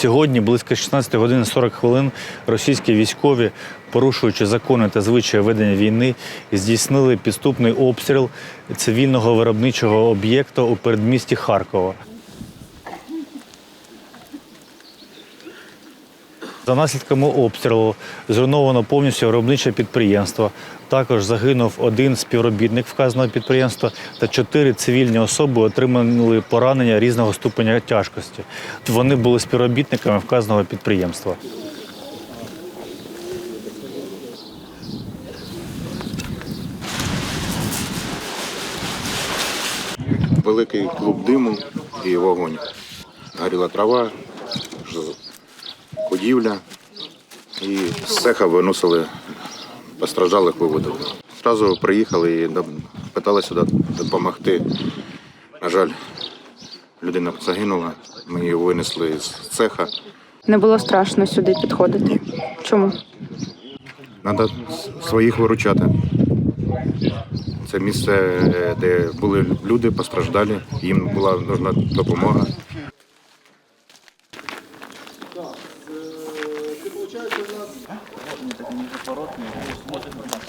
Сьогодні, близько 16 годин 40 хвилин, російські військові, порушуючи закони та звичаї ведення війни, здійснили підступний обстріл цивільного виробничого об'єкту у передмісті Харкова. За наслідками обстрілу зруйновано повністю виробниче підприємство. Також загинув один співробітник вказаного підприємства та чотири цивільні особи отримали поранення різного ступеня тяжкості. Вони були співробітниками вказаного підприємства. великий клуб диму і вогонь. Горіла трава, будівля. І з цеха виносили постраждалих виводили. Зразу приїхали і питалися допомогти. На жаль, людина загинула. Ми її винесли з цеха. Не було страшно сюди підходити. Чому? Треба своїх виручати. Це місце, де були люди постраждалі, їм була нужна допомога. Так, ты виходить у нас... Можна так не запоротні, можна так.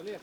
Олег.